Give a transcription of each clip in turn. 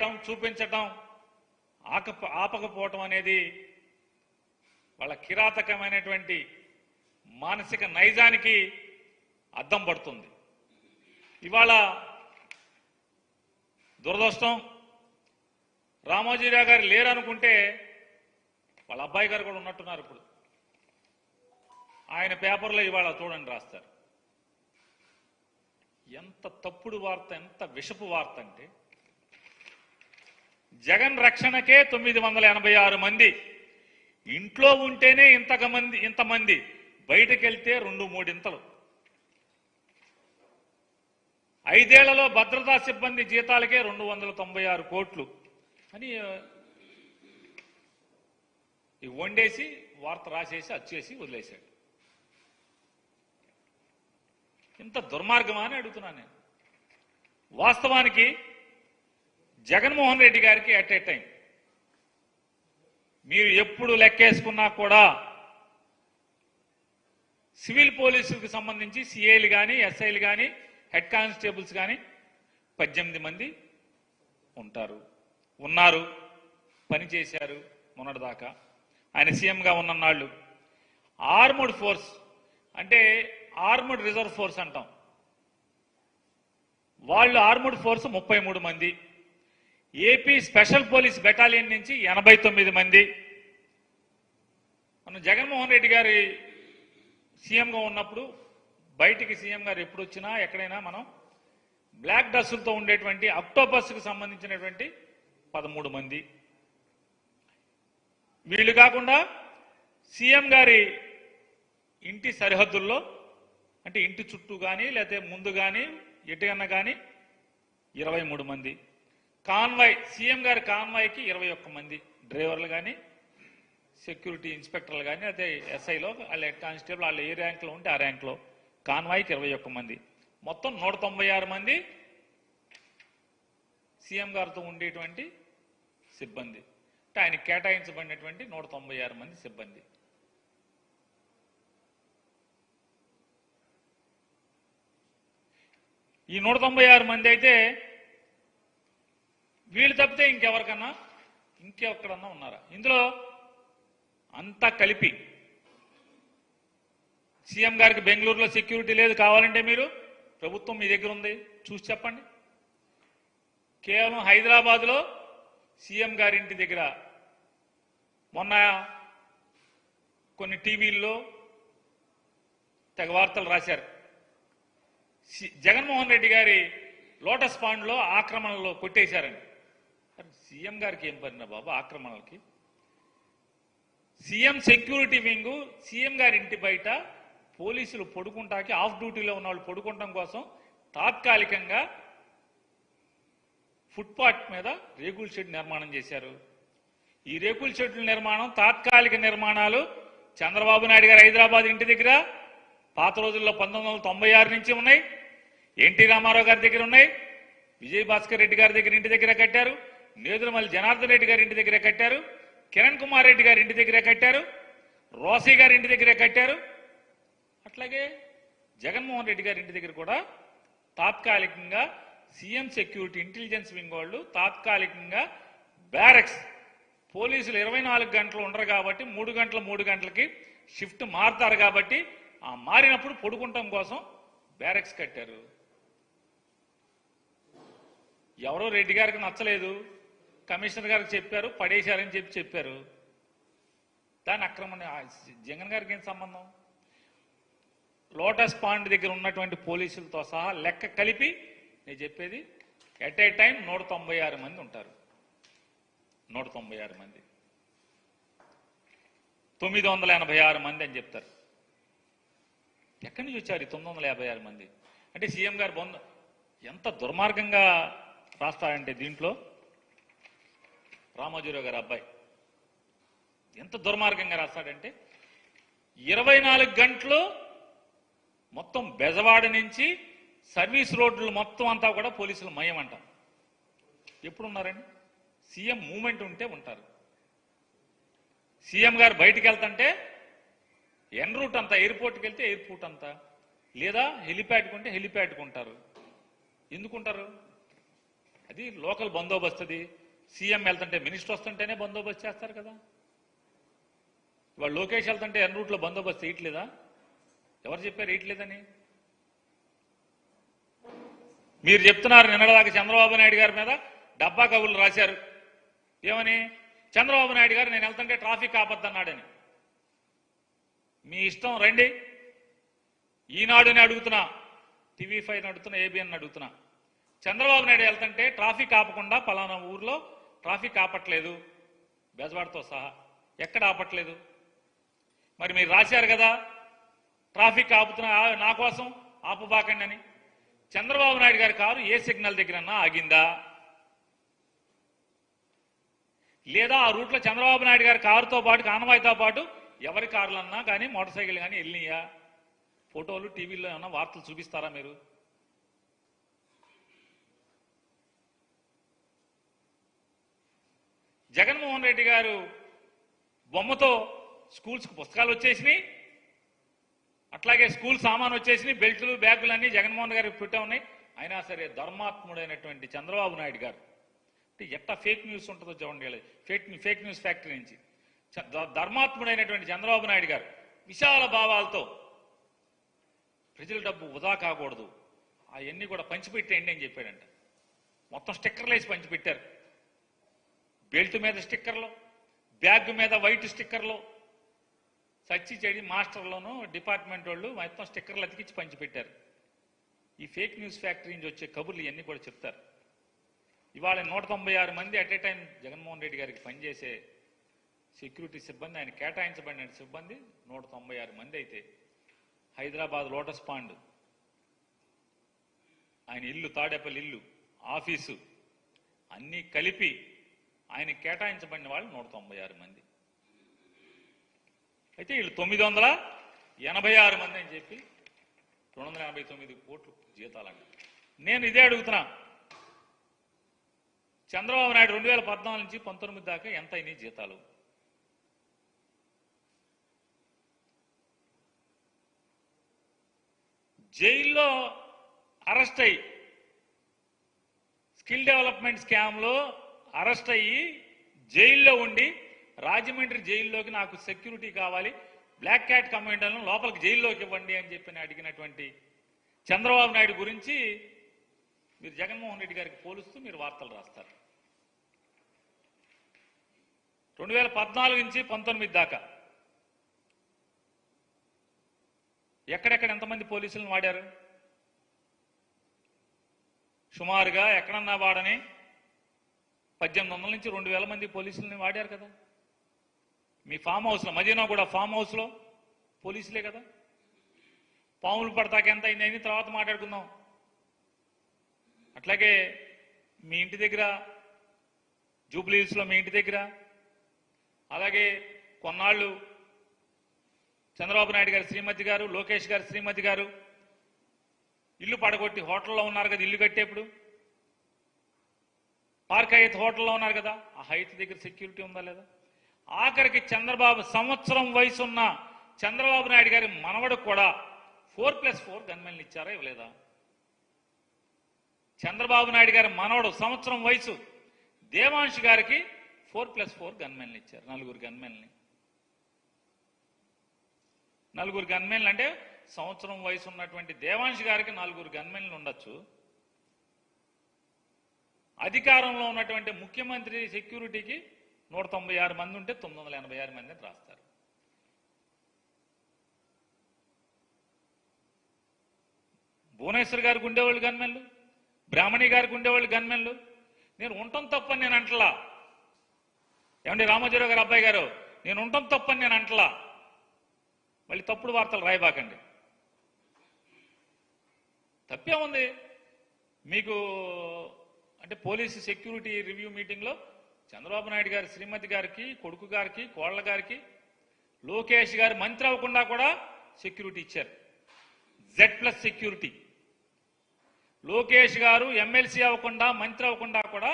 రాయటం చూపించటం ఆక ఆపకపోవటం అనేది వాళ్ళ కిరాతకమైనటువంటి మానసిక నైజానికి అద్దం పడుతుంది. ఇవాళ దురదృష్టం రామోజీరావు గారు లేరనుకుంటే వాళ్ళ అబ్బాయి గారు కూడా ఉన్నట్టున్నారు ఇప్పుడు. ఆయన పేపర్లో ఇవాళ చూడండి రాస్తారు. ఎంత తప్పుడు వార్త ఎంత విషపు వార్త అంటే జగన్ రక్షణకే తొమ్మిది వందల ఎనభై ఆరు మంది. ఇంట్లో ఉంటేనే ఇంతక మంది ఇంతమంది బయటకెళ్తే రెండు మూడింతలు. ఐదేళ్ళలో భద్రతా సిబ్బంది జీతాలకే రెండు వందల తొంభై ఆరు కోట్లు. అని వండేసి వార్త రాసేసి అచ్చేసి వదిలేశాడు. ఇంత దుర్మార్గమా అని అడుగుతున్నాను నేను. వాస్తవానికి జగన్మోహన్ రెడ్డి గారికి అట్ ఏ టైం. మీరు ఎప్పుడు లెక్కేసుకున్నా కూడా సివిల్ పోలీసులకు సంబంధించి సిఐలు కానీ ఎస్ఐలు కానీ హెడ్ కానిస్టేబుల్స్ కానీ పద్దెనిమిది మంది ఉంటారు. ఉన్నారు. పనిచేశారు మొన్నటిదాకా. ఆయన సీఎంగా ఉన్న నాళ్ళు ఆర్మడ్ ఫోర్స్ అంటే ఆర్మడ్ రిజర్వ్ ఫోర్స్ అంటాం. వాళ్ళు ఆర్మడ్ ఫోర్స్ ముప్పై మూడు మంది. ఏపీ స్పెషల్ పోలీస్ బెటాలియన్ నుంచి ఎనభై తొమ్మిది మంది. మన జగన్మోహన్ రెడ్డి గారి సీఎంగా ఉన్నప్పుడు బయటికి సీఎం గారు ఎప్పుడు వచ్చినా ఎక్కడైనా మనం బ్లాక్ డస్టులతో ఉండేటువంటి అక్టోబస్కు సంబంధించినటువంటి పదమూడు మంది. వీళ్ళు కాకుండా సీఎం గారి ఇంటి సరిహద్దుల్లో అంటే ఇంటి చుట్టూ కానీ లేకపోతే ముందు కానీ ఎటుకన్నా కానీ ఇరవై మూడు మంది. కాన్వాయ్ సీఎం గారి కాన్వాయ్కి ఇరవై ఒక్క మంది డ్రైవర్లు కానీ సెక్యూరిటీ ఇన్స్పెక్టర్లు కానీ అదే ఎస్ఐలో వాళ్ళ కానిస్టేబుల్ వాళ్ళు ఏ ర్యాంక్లో ఉంటే ఆ ర్యాంక్లో కాన్వాయ్కి ఇరవై ఒక్క మంది. మొత్తం నూట తొంభై ఆరు మంది సీఎం గారితో ఉండేటువంటి సిబ్బంది. అంటే ఆయన కేటాయించబడినటువంటి నూట తొంభై ఆరు మంది సిబ్బంది. ఈ నూట తొంభై ఆరు మంది అయితే వీళ్ళు తప్పితే ఇంకెవరికన్నా ఇంకెక్కడన్నా ఉన్నారా? ఇందులో అంతా కలిపి సీఎం గారికి బెంగళూరులో సెక్యూరిటీ లేదు కావాలంటే మీరు ప్రభుత్వం మీ దగ్గర ఉంది. చూసి చెప్పండి. కేవలం హైదరాబాద్లో సీఎం గారి ఇంటి దగ్గర మొన్న కొన్ని టీవీల్లో తెగ వార్తలు రాశారు. సి- జగన్మోహన్ రెడ్డి గారి లోటస్ పాండ్లో ఆక్రమణలో కొట్టేశారని. సీఎం గారికి ఏం పడిన బాబు ఆక్రమణలకి? సీఎం సెక్యూరిటీ వింగ్ సీఎం గారి ఇంటి బయట పోలీసులు పడుకుంటాకి ఆఫ్ డ్యూటీలో ఉన్న వాళ్ళు పడుకుంటాం కోసం తాత్కాలికంగా ఫుట్పాత్ మీద రేకుల షెడ్ నిర్మాణం చేశారు. ఈ రేకుల షెడ్ల నిర్మాణం తాత్కాలిక నిర్మాణాలు చంద్రబాబు నాయుడు గారు హైదరాబాద్ ఇంటి దగ్గర పాత రోజుల్లో పంతొమ్మిది వందల తొంభై ఆరు నుంచి ఉన్నాయి. ఎన్టీ రామారావు గారి దగ్గర ఉన్నాయి. విజయ్ భాస్కర్ రెడ్డి గారి దగ్గర ఇంటి దగ్గర కట్టారు. నేదురుమల్లి జనార్దన్ రెడ్డి గారి ఇంటి దగ్గరే కట్టారు. కిరణ్ కుమార్ రెడ్డి గారి ఇంటి దగ్గరే కట్టారు. రోసీ గారి ఇంటి దగ్గరే కట్టారు. అట్లాగే జగన్మోహన్ రెడ్డి గారి ఇంటి దగ్గర కూడా తాత్కాలికంగా సీఎం సెక్యూరిటీ ఇంటెలిజెన్స్ వింగ్ వాళ్ళు తాత్కాలికంగా బ్యారక్స్ పోలీసులు ఇరవై నాలుగు గంటలు ఉండరు కాబట్టి మూడు గంటల మూడు గంటలకి షిఫ్ట్ మారుతారు కాబట్టి ఆ మారినప్పుడు పడుకుంటాం కోసం బ్యారక్స్ కట్టారు. ఎవరో రెడ్డి గారికి నచ్చలేదు. కమిషనర్ గారికి చెప్పారు పడేశారని చెప్పి చెప్పారు. దాని అక్రమణ జగన్ గారికి ఏం సంబంధం? లోటస్ పాండ్ దగ్గర ఉన్నటువంటి పోలీసులతో సహా లెక్క కలిపి నేను చెప్పేది ఎట్ ఏ టైం నూట తొంభై ఆరు మంది ఉంటారు. నూట తొంభై ఆరు మంది. తొమ్మిది వందల ఎనభై ఆరు మంది అని చెప్తారు. ఎక్కడి నుంచి వచ్చారు తొమ్మిది వందల యాభై ఆరు మంది? అంటే సీఎం గారు బొంద ఎంత దుర్మార్గంగా రాస్తారంటే దీంట్లో? రామోజీరావు గారి అబ్బాయి. ఎంత దుర్మార్గంగా రాస్తాడంటే ఇరవై నాలుగు గంటలు మొత్తం బెజవాడ నుంచి సర్వీస్ రోడ్లు మొత్తం అంతా కూడా పోలీసులు మయం అంటాం ఎప్పుడు ఉన్నారండి సీఎం మూమెంట్ ఉంటే ఉంటారు. సీఎం గారు బయటికి వెళ్తుంటే ఎన్ రూట్ అంతా ఎయిర్పోర్ట్కి వెళ్తే ఎయిర్పోర్ట్ అంతా లేదా హెలిప్యాడ్కి ఉంటే హెలిప్యాడ్కి ఉంటారు. ఎందుకుంటారు? అది లోకల్ బందోబస్తు అది సీఎం వెళ్తుంటే మినిస్టర్ వస్తుంటేనే బందోబస్తు చేస్తారు కదా. ఇవాళ లోకేష్ వెళ్తుంటే ఎన్ రూట్లో బందోబస్తు ఇయట్లేదా ఎవరు చెప్పారు ఇయట్లేదని మీరు చెప్తున్నారు నిన్నటిదాకా చంద్రబాబు నాయుడు గారి మీద డబ్బా కబుర్లు రాశారు. ఏమని? చంద్రబాబు నాయుడు గారు నేను వెళ్తుంటే ట్రాఫిక్ ఆపద్దన్నాడని. మీ ఇష్టం రండి. ఈనాడుని అడుగుతున్నా. టీవీ ఫైవ్ అడుగుతున్నా ఏబిఎన్ అడుగుతున్నా చంద్రబాబు నాయుడు వెళ్తుంటే ట్రాఫిక్ ఆపకుండా పలానా ఊర్లో ట్రాఫిక్ ఆపట్లేదు బెజవాడతో సహా. ఎక్కడ ఆపట్లేదు? మరి మీరు రాశారు కదా ట్రాఫిక్ ఆపుతున్నా నా కోసం ఆపబాకండి అని. చంద్రబాబు నాయుడు గారి కారు ఏ సిగ్నల్ దగ్గరన్నా ఆగిందా? లేదా ఆ రూట్లో చంద్రబాబు నాయుడు గారి కారుతో పాటు కానవాయితో పాటు ఎవరి కార్లన్నా కానీ మోటార్ సైకిల్ కానీ వెళ్ళినాయా? ఫోటోలు టీవీలో ఏమన్నా వార్తలు చూపిస్తారా మీరు? జగన్మోహన్ రెడ్డి గారు బొమ్మతో స్కూల్స్కి పుస్తకాలు వచ్చేసినాయి. అట్లాగే స్కూల్ సామాన్ వచ్చేసినాయి. బెల్టులు బ్యాగులు అన్నీ జగన్మోహన్ గారికి పెట్టా ఉన్నాయి. అయినా సరే ధర్మాత్ముడైనటువంటి చంద్రబాబు నాయుడు గారు అంటే ఎట్లా ఫేక్ న్యూస్ ఉంటుందో చూడండి ఫేక్ ఫేక్ న్యూస్ ఫ్యాక్టరీ నుంచి. ధర్మాత్ముడైనటువంటి చంద్రబాబు నాయుడు గారు విశాల భావాలతో ప్రజల డబ్బు వృధా కాకూడదు. అవన్నీ కూడా పంచిపెట్టేయండి అని చెప్పాడంట. మొత్తం స్టిక్కర్లు వేసి పంచిపెట్టారు. బెల్ట్ మీద స్టిక్కర్లు బ్యాగ్ మీద వైట్ స్టిక్కర్లు. సచ్చి చెడి మాస్టర్లోను డిపార్ట్మెంట్ వాళ్ళు మొత్తం స్టిక్కర్లు అతికించి పంచిపెట్టారు. ఈ ఫేక్ న్యూస్ ఫ్యాక్టరీ నుంచి వచ్చే కబుర్లు ఇవన్నీ కూడా చెప్తారు. ఇవాళ నూట తొంభై ఆరు మంది at a time Jaganmohan Reddy గారికి పనిచేసే సెక్యూరిటీ సిబ్బంది ఆయన కేటాయించబడిన సిబ్బంది నూట తొంభై ఆరు మంది అయితే. హైదరాబాద్ లోటస్ పాండ్ ఆయన ఇల్లు తాడేపల్లి ఇల్లు ఆఫీసు అన్నీ కలిపి ఆయన కేటాయించబడిన వాళ్ళు నూట తొంభై ఆరు మంది. అయితే వీళ్ళు తొమ్మిది వందల ఎనభై ఆరు మంది అని చెప్పి రెండు వందల ఎనభై తొమ్మిది కోట్లు జీతాలండి నేను ఇదే అడుగుతున్నా. చంద్రబాబు నాయుడు రెండు వేల పద్నాలుగు నుంచి పంతొమ్మిది దాకా ఎంత అయినాయి జీతాలు? జైల్లో అరెస్ట్ అయ్యి స్కిల్ డెవలప్మెంట్ స్కామ్లో అరెస్ట్ అయ్యి జైల్లో ఉండి రాజమండ్రి జైల్లోకి నాకు సెక్యూరిటీ కావాలి బ్లాక్ క్యాట్ కమాండర్లను లోపలికి జైల్లోకి ఇవ్వండి అని చెప్పి నేను అడిగినటువంటి చంద్రబాబు నాయుడు గురించి మీరు జగన్మోహన్ రెడ్డి గారికి పోలుస్తూ మీరు వార్తలు రాస్తారు. రెండు వేల పద్నాలుగు నుంచి పంతొమ్మిది దాకా ఎక్కడెక్కడ ఎంతమంది పోలీసులను వాడారు? సుమారుగా ఎక్కడన్నా వాడని పద్దెనిమిది వందల నుంచి రెండు వేల మంది పోలీసులని వాడారు కదా. మీ ఫామ్ హౌస్లో మదీనా కూడా ఫామ్ హౌస్లో పోలీసులే కదా. పాములు పడతాక ఎంత అయింది తర్వాత మాట్లాడుకుందాం. అట్లాగే మీ ఇంటి దగ్గర జూబ్లీహిల్స్లో మీ ఇంటి దగ్గర అలాగే కొన్నాళ్ళు చంద్రబాబు నాయుడు గారు శ్రీమతి గారు లోకేష్ గారు శ్రీమతి గారు ఇల్లు పడగొట్టి హోటల్లో ఉన్నారు కదా ఇల్లు కట్టేప్పుడు. పార్క్ హైత్ హోటల్లో ఉన్నారు కదా ఆ హైత్ దగ్గర సెక్యూరిటీ ఉందా లేదా? ఆఖరికి చంద్రబాబు సంవత్సరం వయసు ఉన్న చంద్రబాబు నాయుడు గారి మనవడు కూడా ఫోర్ ప్లస్ ఫోర్ గన్మెన్లు ఇచ్చారా ఇవ్వలేదా? చంద్రబాబు నాయుడు గారి మనవడు సంవత్సరం వయసు దేవాంశ్ గారికి ఫోర్ ప్లస్ ఫోర్ గన్మెన్లు ఇచ్చారు నలుగురు గన్మెన్ని. నలుగురు గన్మెన్లు అంటే సంవత్సరం వయసు ఉన్నటువంటి దేవాంశ్ గారికి నలుగురు గన్మెన్లు ఉండొచ్చు. అధికారంలో ఉన్నటువంటి ముఖ్యమంత్రి సెక్యూరిటీకి నూట తొంభై ఆరు మంది ఉంటే తొమ్మిది వందల ఎనభై ఆరు మంది రాస్తారు. భువనేశ్వర్ గారికి ఉండేవాళ్ళు గన్మెన్లు బ్రాహ్మణి గారికి ఉండేవాళ్ళు గన్మెన్లు. నేను ఉండటం తప్పని నేను అంటలా. ఏమండి రామోజీరావు గారు అబ్బాయి గారు నేను ఉండటం తప్పని నేను అంటలా. మళ్ళీ తప్పుడు వార్తలు రాయబాకండి. తప్పే ఉంది మీకు అంటే పోలీసు సెక్యూరిటీ రివ్యూ మీటింగ్లో చంద్రబాబు నాయుడు గారి శ్రీమతి గారికి కొడుకు గారికి కోళ్ళ గారికి లోకేష్ గారు మంత్రి అవ్వకుండా కూడా సెక్యూరిటీ ఇచ్చారు. జెడ్ ప్లస్ సెక్యూరిటీ లోకేష్ గారు ఎమ్మెల్సీ అవ్వకుండా మంత్రి అవ్వకుండా కూడా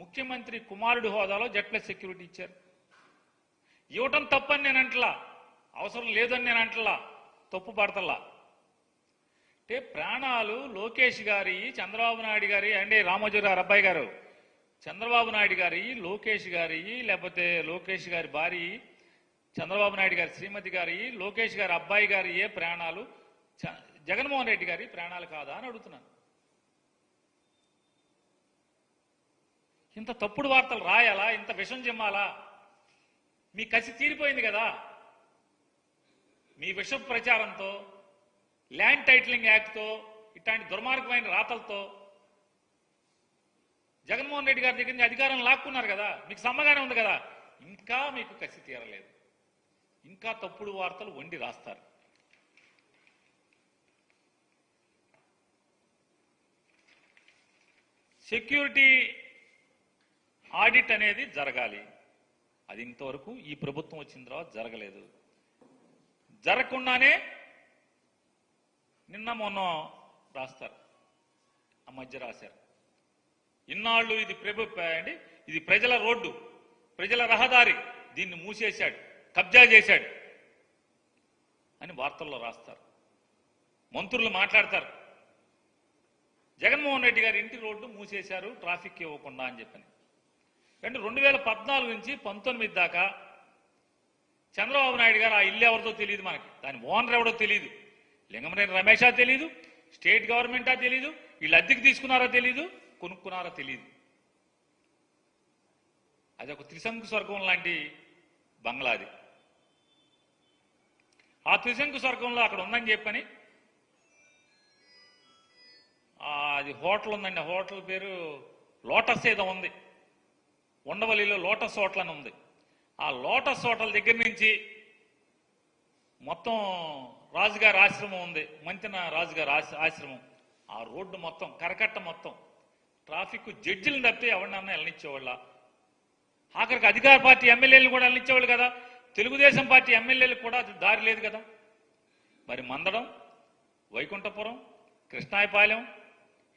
ముఖ్యమంత్రి కుమారుడి హోదాలో జెడ్ ప్లస్ సెక్యూరిటీ ఇచ్చారు. ఇవ్వటం తప్పని నేను అంటలా అవసరం లేదని నేను అంటలా తప్పు పడతలా అంటే ప్రాణాలు లోకేష్ గారి చంద్రబాబు నాయుడు గారి అంటే రామోజీరావు అబ్బాయి గారు. చంద్రబాబు నాయుడు గారి లోకేష్ గారి లేకపోతే లోకేష్ గారి భార్య చంద్రబాబు నాయుడు గారి శ్రీమతి గారి లోకేష్ గారి అబ్బాయి గారి ఏ ప్రాణాలు? చ- జగన్మోహన్ రెడ్డి గారి ప్రాణాలు కాదా అని అడుగుతున్నాను. ఇంత తప్పుడు వార్తలు రాయాలా? ఇంత విషం చెమ్మాలా? మీ కసి తీరిపోయింది కదా? మీ విష ప్రచారంతో ల్యాండ్ టైటిలింగ్ యాక్ట్తో ఇట్లాంటి దుర్మార్గమైన రాతలతో జగన్మోహన్ రెడ్డి గారి దగ్గర నుంచి అధికారం లాక్కున్నారు కదా మీకు సమ్మగానే ఉంది కదా. ఇంకా మీకు కసి తీరలేదు. ఇంకా తప్పుడు వార్తలు వండి రాస్తారు. సెక్యూరిటీ ఆడిట్ అనేది జరగాలి. అది ఇంతవరకు ఈ ప్రభుత్వం వచ్చిన తర్వాత జరగలేదు. జరగకుండానే నిన్న మొన్న రాస్తారు. ఆ మధ్య రాశారు. ఇన్నాళ్ళు ఇది ప్రభు అండి ఇది ప్రజల రోడ్డు ప్రజల రహదారి. దీన్ని మూసేశాడు కబ్జా చేశాడు అని వార్తల్లో రాస్తారు. మంత్రులు మాట్లాడతారు. జగన్మోహన్ రెడ్డి గారి ఇంటి రోడ్డు మూసేశారు ట్రాఫిక్ ఇవ్వకుండా అని చెప్పని. అంటే రెండు వేల పద్నాలుగు నుంచి పంతొమ్మిది దాకా చంద్రబాబు నాయుడు గారు ఆ ఇల్లు ఎవరిదో తెలియదు మనకి. దాని ఓనర్ ఎవడో తెలియదు. లింగమనేని రమేషా తెలియదు స్టేట్ గవర్నమెంటా తెలియదు వీళ్ళు అద్దెకి తీసుకున్నారో తెలియదు కొనుక్కున్నారో తెలియదు అది ఒక త్రిశంకు స్వర్గం లాంటి బంగ్లాది ఆ త్రిశంకు స్వర్గంలో అక్కడ ఉందని చెప్పని అది హోటల్ ఉందండి ఆ హోటల్ పేరు లోటస్ ఏదో ఉంది. ఉండవల్లిలో లోటస్ హోటల్ అని ఉంది. ఆ లోటస్ హోటల్ దగ్గర నుంచి మొత్తం రాజుగారి ఆశ్రమం ఉంది మంతిన రాజుగారి ఆశ- ఆశ్రమం. ఆ రోడ్డు మొత్తం కరకట్ట మొత్తం. ట్రాఫిక్ జడ్జిలను తప్పితే ఎవరినన్నా వెళ్ళనిచ్చేవాళ్ళ ఆఖరికి అధికార పార్టీ ఎమ్మెల్యేలు కూడా వెళ్ళనిచ్చేవాళ్ళు కదా? తెలుగుదేశం పార్టీ ఎమ్మెల్యేలు కూడా దారి లేదు కదా? మరి మందడం వైకుంఠపురం కృష్ణాయపాలెం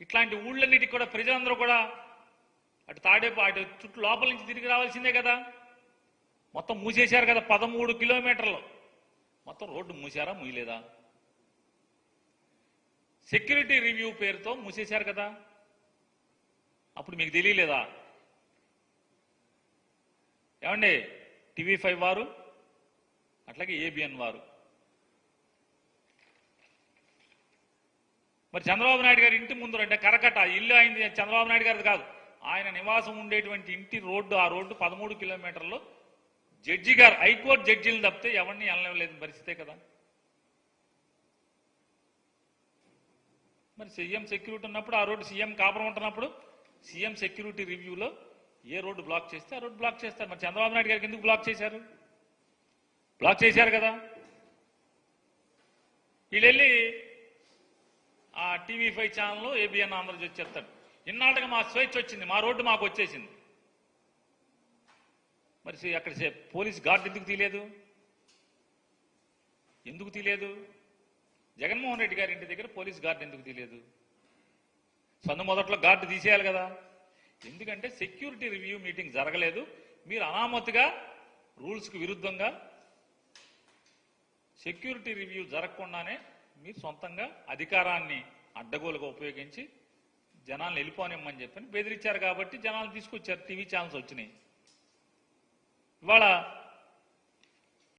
ఇట్లాంటి ఊళ్ళన్నిటికి కూడా ప్రజలందరూ కూడా అటు తాడేపు అటు చుట్టూ లోపల నుంచి తిరిగి రావాల్సిందే కదా? మొత్తం మూసేశారు కదా పదమూడు కిలోమీటర్లు. మొత్తం రోడ్డు మూసారా మూయలేదా? సెక్యూరిటీ రివ్యూ పేరుతో మూసేశారు కదా? అప్పుడు మీకు తెలియలేదా? ఏమండి టీవీ ఫైవ్ వారు అట్లాగే ఏబిఎన్ వారు. మరి చంద్రబాబు నాయుడు గారి ఇంటి ముందు అంటే కరకట ఇల్లు అయింది చంద్రబాబు నాయుడు గారిది కాదు. ఆయన నివాసం ఉండేటువంటి ఇంటి రోడ్డు ఆ రోడ్డు పదమూడు కిలోమీటర్లు జడ్జి గారు హైకోర్టు జడ్జీలు తప్పితే ఎవరిని వెళ్ళలేని పరిస్థితే కదా? మరి సీఎం సెక్యూరిటీ ఉన్నప్పుడు ఆ రోడ్డు సీఎం కాపురం ఉంటున్నప్పుడు సీఎం సెక్యూరిటీ రివ్యూలో ఏ రోడ్డు బ్లాక్ చేస్తే ఆ రోడ్డు బ్లాక్ చేస్తారు. మరి చంద్రబాబు నాయుడు గారికి ఎందుకు బ్లాక్ చేశారు? బ్లాక్ చేశారు కదా? వీళ్ళు ఆ TV five channel ABN Andhra Jyothi చెప్తాడు. ఇన్నాళ్ళకి మా స్వేచ్ఛ వచ్చింది మా రోడ్డు మాకు వచ్చేసింది. మరి అక్కడ పోలీస్ గార్డు ఎందుకు తీయలేదు? ఎందుకు తీయలేదు? జగన్మోహన్ రెడ్డి గారి ఇంటి దగ్గర పోలీస్ గార్డు ఎందుకు తీయలేదు? సందు మొదట్లో గార్డు తీసేయాలి కదా. ఎందుకంటే సెక్యూరిటీ రివ్యూ మీటింగ్ జరగలేదు. మీరు అనామతిగా రూల్స్కి విరుద్ధంగా సెక్యూరిటీ రివ్యూ జరగకుండానే మీరు సొంతంగా అధికారాన్ని అడ్డగోలుగా ఉపయోగించి జనాలను వెళ్ళిపోనిమ్మని చెప్పని బెదిరించారు కాబట్టి జనాలు తీసుకొచ్చారు టీవీ ఛానల్స్ వచ్చినాయి. ఇవాళ